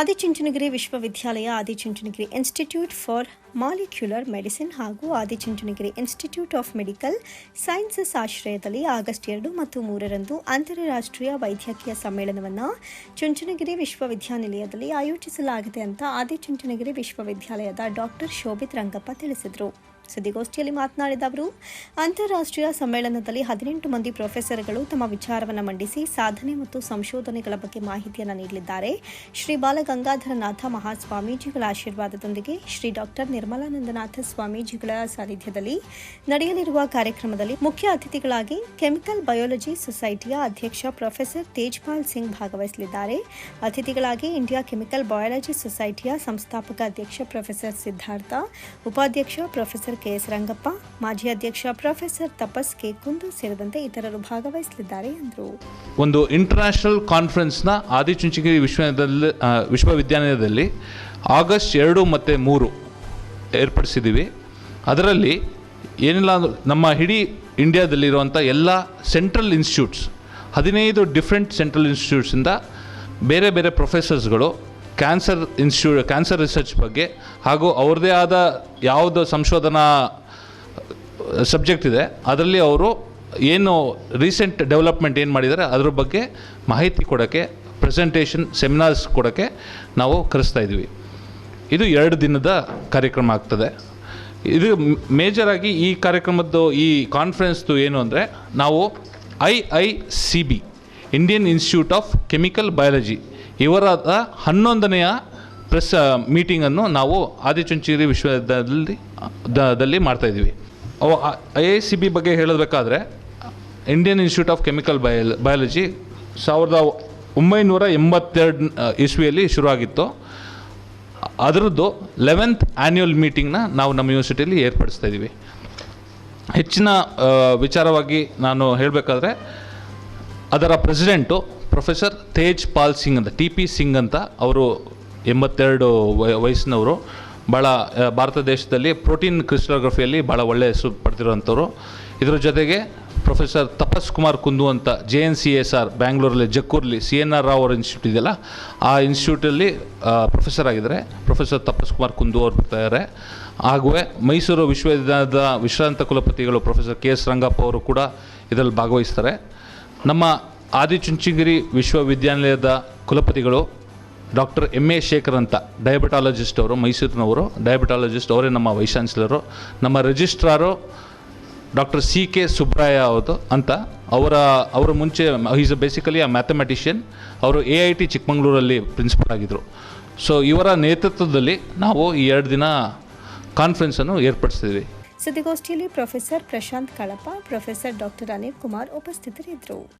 ಆದಿಚುಂಚನಗಿರಿ ವಿಶ್ವವಿದ್ಯಾಲಯ, Adichunchanagiri institute for molecular medicine ಹಾಗೂ Adichunchanagiri institute of medical sciences ಆಶ್ರಯದಲ್ಲಿ August ಎರಡು ಮತ್ತು ಮೂರರಂದು ಅಂತಾರಾಷ್ಟ್ರೀಯ ವೈದ್ಯಕೀಯ ಸಮ್ಮೇಳನವನ್ನು ಚುಂಚನಗಿರಿ ವಿಶ್ವವಿದ್ಯಾನಿಲಯದಲ್ಲಿ ಆಯೋಜಿಸಲಾಗಿದೆ ಅಂತ ಆದಿಚುಂಚನಗಿರಿ ವಿಶ್ವವಿದ್ಯಾಲಯದ ಡಾಕ್ಟರ್ ಶೋಭಿತ್ ರಂಗಪ್ಪ ತಿಳಿಸಿದರು. ಸುದ್ದಿಗೋಷ್ಠಿಯಲ್ಲಿ ಮಾತನಾಡಿದ ಅವರು, ಅಂತಾರಾಷ್ಟ್ರೀಯ ಸಮ್ಮೇಳನದಲ್ಲಿ ಹದಿನೆಂಟು ಮಂದಿ ಪ್ರೊಫೆಸರ್ಗಳು ತಮ್ಮ ವಿಚಾರವನ್ನು ಮಂಡಿಸಿ ಸಾಧನೆ ಮತ್ತು ಸಂಶೋಧನೆಗಳ ಬಗ್ಗೆ ಮಾಹಿತಿಯನ್ನು ನೀಡಲಿದ್ದಾರೆ. ಶ್ರೀ ಬಾಲಗಂಗಾಧರನಾಥ ಮಹಾಸ್ವಾಮೀಜಿಗಳ ಆಶೀರ್ವಾದದೊಂದಿಗೆ ಶ್ರೀ ಡಾಕ್ಟರ್ ನಿರ್ಮಲಾನಂದನಾಥ ಸ್ವಾಮೀಜಿಗಳ ಸಾನ್ನಿಧ್ಯದಲ್ಲಿ ನಡೆಯಲಿರುವ ಕಾರ್ಯಕ್ರಮದಲ್ಲಿ ಮುಖ್ಯ ಅತಿಥಿಗಳಾಗಿ ಕೆಮಿಕಲ್ ಬಯೋಲಜಿ ಸೊಸೈಟಿಯ ಅಧ್ಯಕ್ಷ ಪ್ರೊಫೆಸರ್ ತೇಜ್ಪಾಲ್ ಸಿಂಗ್ ಭಾಗವಹಿಸಲಿದ್ದಾರೆ. ಅತಿಥಿಗಳಾಗಿ ಇಂಡಿಯಾ ಕೆಮಿಕಲ್ ಬಯಾಲಜಿ ಸೊಸೈಟಿಯ ಸಂಸ್ಥಾಪಕ ಅಧ್ಯಕ್ಷ ಪ್ರೊಫೆಸರ್ ಸಿದ್ಧಾರ್ಥ, ಉಪಾಧ್ಯಕ್ಷ ಪ್ರೊಫೆಸರ್ ಕೆಎಸ್ ರಂಗಪ್ಪ, ಮಾಜಿ ಅಧ್ಯಕ್ಷ ಪ್ರೊಫೆಸರ್ ತಪಸ್ ಕೆ ಕುಂದು ಸೇರಿದಂತೆ ಇತರರು ಭಾಗವಹಿಸಲಿದ್ದಾರೆ ಎಂದರು. ಒಂದು ಇಂಟರ್ನ್ಯಾಷನಲ್ ಕಾನ್ಫರೆನ್ಸ್ನ ಆದಿಚುಂಚನಗಿರಿ ವಿಶ್ವದಲ್ಲಿ ವಿಶ್ವವಿದ್ಯಾನಿಲಯದಲ್ಲಿ ಆಗಸ್ಟ್ ಎರಡು ಮತ್ತು ಮೂರು ಏರ್ಪಡಿಸಿದ್ದೀವಿ. ಅದರಲ್ಲಿ ಏನಿಲ್ಲ ನಮ್ಮ ಇಡೀ ಇಂಡಿಯಾದಲ್ಲಿರುವಂಥ ಎಲ್ಲ ಸೆಂಟ್ರಲ್ ಇನ್ಸ್ಟಿಟ್ಯೂಟ್ಸ್ ಹದಿನೈದು ಡಿಫ್ರೆಂಟ್ ಸೆಂಟ್ರಲ್ ಇನ್ಸ್ಟಿಟ್ಯೂಟ್ಸಿಂದ ಬೇರೆ ಬೇರೆ ಪ್ರೊಫೆಸರ್ಸ್ಗಳು ಕ್ಯಾನ್ಸರ್ ಇನ್ಸ್ಟ್ಯೂ ಕ್ಯಾನ್ಸರ್ ರಿಸರ್ಚ್ ಬಗ್ಗೆ ಹಾಗೂ ಅವ್ರದ್ದೇ ಆದ ಯಾವುದು ಸಂಶೋಧನಾ ಸಬ್ಜೆಕ್ಟ್ ಇದೆ. ಅದರಲ್ಲಿ ಅವರು ಏನು ರೀಸೆಂಟ್ ಡೆವಲಪ್ಮೆಂಟ್ ಏನು ಮಾಡಿದ್ದಾರೆ, ಅದ್ರ ಬಗ್ಗೆ ಮಾಹಿತಿ ಕೊಡೋಕ್ಕೆ ಪ್ರೆಸೆಂಟೇಷನ್ ಸೆಮಿನಾರ್ಸ್ ಕೊಡೋಕ್ಕೆ ನಾವು ಕರೆಸ್ತಾ ಇದ್ದೀವಿ. ಇದು ಎರಡು ದಿನದ ಕಾರ್ಯಕ್ರಮ ಆಗ್ತದೆ. ಇದು ಮೇಜರಾಗಿ ಈ ಕಾರ್ಯಕ್ರಮದ್ದು, ಈ ಕಾನ್ಫರೆನ್ಸ್ದು ಏನು ಅಂದರೆ, ನಾವು I I C B Indian Institute of Chemical Biology ಇವರಾದ ಹನ್ನೊಂದನೆಯ ಪ್ರೆಸ್ ಮೀಟಿಂಗನ್ನು ನಾವು ಆದಿಚುಂಚೇರಿ ವಿಶ್ವವಿದ್ಯಾಲಯದಲ್ಲಿ ದಲ್ಲಿ ಮಾಡ್ತಾಯಿದ್ದೀವಿ ಐ ಐ ಸಿ ಬಿ ಬಗ್ಗೆ ಹೇಳಬೇಕಾದ್ರೆ ಇಂಡಿಯನ್ ಇನ್ಸ್ಟಿಟ್ಯೂಟ್ ಆಫ್ ಕೆಮಿಕಲ್ ಬಯಲ್ ಬಯಾಲಜಿ ಸಾವಿರದ ಒಂಬೈನೂರ ಎಂಬತ್ತೆರಡು ಇಸ್ವಿಯಲ್ಲಿ ಶುರುವಾಗಿತ್ತು. ಅದರದ್ದು ಲೆವೆಂತ್ ಆ್ಯನ್ಯುವಲ್ ಮೀಟಿಂಗ್ನ ನಾವು ನಮ್ಮ ಯೂನಿವರ್ಸಿಟಿಯಲ್ಲಿ ಏರ್ಪಡಿಸ್ತಾ ಇದ್ದೀವಿ. ಹೆಚ್ಚಿನ ವಿಚಾರವಾಗಿ ನಾನು ಹೇಳಬೇಕಾದ್ರೆ ಅದರ ಪ್ರೆಸಿಡೆಂಟು ಪ್ರೊಫೆಸರ್ ತೇಜ್ ಪಾಲ್ ಸಿಂಗ್ ಅಂತ ಟಿ ಪಿ ಸಿಂಗ್ ಅಂತ ಅವರು ಎಂಬತ್ತೆರಡು ವಯ- ವಯಸ್ಸಿನವರು. ಭಾಳ ಭಾರತ ದೇಶದಲ್ಲಿ ಪ್ರೋಟೀನ್ ಕ್ರಿಸ್ಟೋಗ್ರಫಿಯಲ್ಲಿ ಭಾಳ ಒಳ್ಳೆಯ ಹೆಸರು ಪಡೆದಿರುವಂಥವ್ರು. ಇದರ ಜೊತೆಗೆ ಪ್ರೊಫೆಸರ್ ತಪಸ್ ಕುಮಾರ್ ಕುಂದು ಅಂತ J N C S R ಬ್ಯಾಂಗ್ಳೂರಲ್ಲಿ ಜಕ್ಕೂರಲ್ಲಿ ಸಿ ಎನ್ ಆರ್ ರಾವ್ ಅವರ ಇನ್ಸ್ಟಿಟ್ಯೂಟ್ ಇದೆಯಲ್ಲ, ಆ ಇನ್ಸ್ಟಿಟ್ಯೂಟಲ್ಲಿ ಪ್ರೊಫೆಸರ್ ಆಗಿದ್ದಾರೆ. ಪ್ರೊಫೆಸರ್ ತಪಸ್ ಕುಮಾರ್ ಕುಂದು ಅವರು ಬರ್ತಾಯಿದ್ದಾರೆ ಹಾಗೂ ಮೈಸೂರು ವಿಶ್ವವಿದ್ಯಾಲಯದ ವಿಶ್ರಾಂತ ಕುಲಪತಿಗಳು ಪ್ರೊಫೆಸರ್ ಕೆ ಎಸ್ ರಂಗಪ್ಪ ಅವರು ಕೂಡ ಇದರಲ್ಲಿ ಭಾಗವಹಿಸ್ತಾರೆ. ನಮ್ಮ ಆದಿಚುಂಚಿಗಿರಿ ವಿಶ್ವವಿದ್ಯಾನಿಲಯದ ಕುಲಪತಿಗಳು ಡಾಕ್ಟರ್ ಎಂ ಎ ಶೇಖರ್ ಅಂತ ಡಯಾಬಿಟಾಲಜಿಸ್ಟ್ ಅವರು, ಮೈಸೂರಿನವರು. ಡಯಾಬಿಟಾಲಜಿಸ್ಟ್ ಅವರೇ ನಮ್ಮ ವೈಸ್ ಚಾನ್ಸಲರು ನಮ್ಮ registrar doctor C K Subraya ಅವರು ಅಂತ. ಅವರ ಅವರ ಮುಂಚೆ ಈಸ್ ಬೇಸಿಕಲಿ ಅ ಮ್ಯಾಥಮೆಟಿಷಿಯನ್ ಅವರು ಎ ಐ ಟಿ ಚಿಕ್ಕಮಂಗ್ಳೂರಲ್ಲಿ ಪ್ರಿನ್ಸಿಪಲ್ ಆಗಿದ್ದರು ಸೊ ಇವರ ನೇತೃತ್ವದಲ್ಲಿ ನಾವು ಈ ಎರಡು ದಿನ ಕಾನ್ಫರೆನ್ಸನ್ನು ಏರ್ಪಡಿಸ್ತಿದ್ವಿ. ಸುದ್ದಿಗೋಷ್ಠಿಯಲ್ಲಿ professor Prashant Kalapa professor doctor Anil Kumar ಉಪಸ್ಥಿತರಿದ್ದರು.